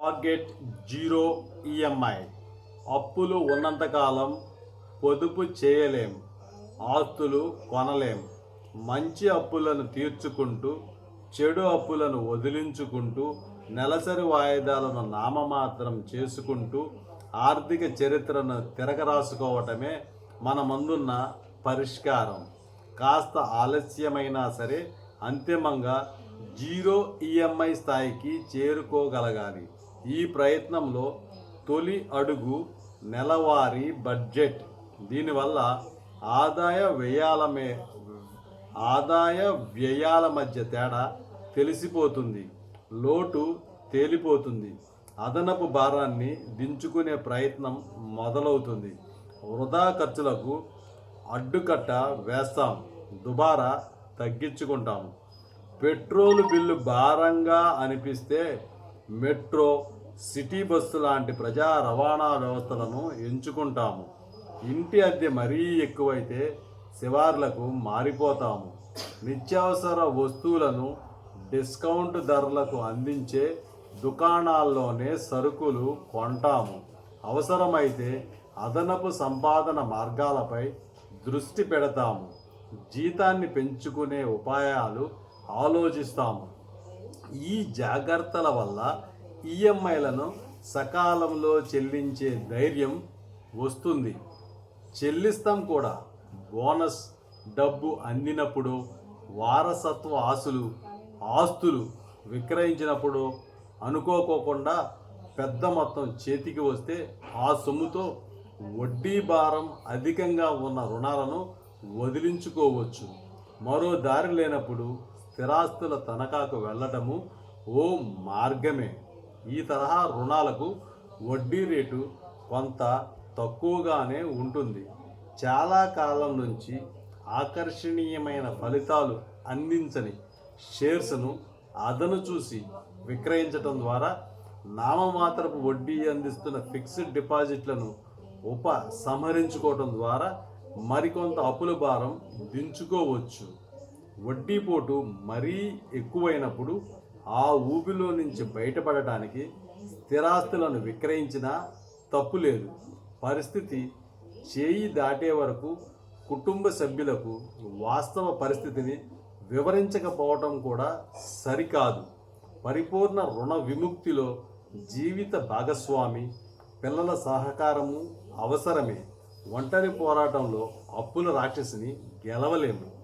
Target zero EMI. అప్పులు ఉన్నంతకాలం పొదుపు చేయలేం ఆస్తులు కొనలేం. మంచి అప్పులను తీర్చుకుంటూ చెడు అప్పులను వదిలించుకుంటూ నెలసరి వాయిదాలను నామమాత్రం చేసుకుంటూ ఆర్థిక చరిత్రను తిరగరాసుకోవటమే మన ముందున్న పరిష్కారం. కాస్త ఆలస్యమైనా సరే అంతిమంగా జీరో ఈఎంఐ స్థాయికి చేరుకోగలగాలి. ఈ ప్రయత్నంలో తొలి అడుగు నెలవారీ బడ్జెట్. దీనివల్ల ఆదాయ వ్యయాల మే ఆదాయ వ్యయాల మధ్య తేడా తెలిసిపోతుంది. లోటు తేలిపోతుంది. అదనపు భారాన్ని దించుకునే ప్రయత్నం మొదలవుతుంది. వృధా ఖర్చులకు అడ్డుకట్ట వేస్తాం. దుబారా తగ్గించుకుంటాము పెట్రోల్ బిల్లు భారంగా అనిపిస్తే మెట్రో సిటీ బస్సు లాంటి ప్రజా రవాణా వ్యవస్థలను ఎంచుకుంటాము. ఇంటి అద్దె మరీ ఎక్కువైతే శివార్లకు మారిపోతాము. నిత్యావసర వస్తువులను డిస్కౌంట్ ధరలకు అందించే దుకాణాల్లోనే సరుకులు కొంటాము. అవసరమైతే అదనపు సంపాదన మార్గాలపై దృష్టి పెడతాము. జీతాన్ని పెంచుకునే ఉపాయాలు ఆలోచిస్తాము. ఈ జాగ్రత్తల వల్ల ఈఎంఐలను సకాలంలో చెల్లించే ధైర్యం వస్తుంది. చెల్లిస్తాం కూడా. బోనస్ డబ్బు అందినప్పుడు వారసత్వ ఆశలు ఆస్తులు విక్రయించినప్పుడు అనుకోకోకుండా పెద్ద మొత్తం చేతికి వస్తే ఆ సొమ్ముతో వడ్డీ భారం అధికంగా ఉన్న రుణాలను వదిలించుకోవచ్చు. మరో దారి లేనప్పుడు స్థిరాస్తుల తనఖాకు వెళ్ళటము ఓ మార్గమే. ఈ తరహా రుణాలకు వడ్డీ రేటు కొంత తక్కువగానే ఉంటుంది. చాలా కాలం నుంచి ఆకర్షణీయమైన ఫలితాలు అందించని షేర్స్ను అదను చూసి విక్రయించటం ద్వారా నామమాత్రపు వడ్డీ అందిస్తున్న ఫిక్స్డ్ డిపాజిట్లను ఉపసంహరించుకోవటం ద్వారా మరికొంత అప్పుల భారం దించుకోవచ్చు. వడ్డీపోటు మరీ ఎక్కువైనప్పుడు ఆ ఊబిలో నుంచి బయటపడటానికి స్థిరాస్తులను విక్రయించినా తప్పు లేదు. పరిస్థితి చేయి దాటే వరకు కుటుంబ సభ్యులకు వాస్తవ పరిస్థితిని వివరించకపోవటం కూడా సరికాదు. పరిపూర్ణ రుణ విముక్తిలో జీవిత భాగస్వామి పిల్లల సహకారము అవసరమే. ఒంటరి పోరాటంలో అప్పుల రాక్షసిని గెలవలేము.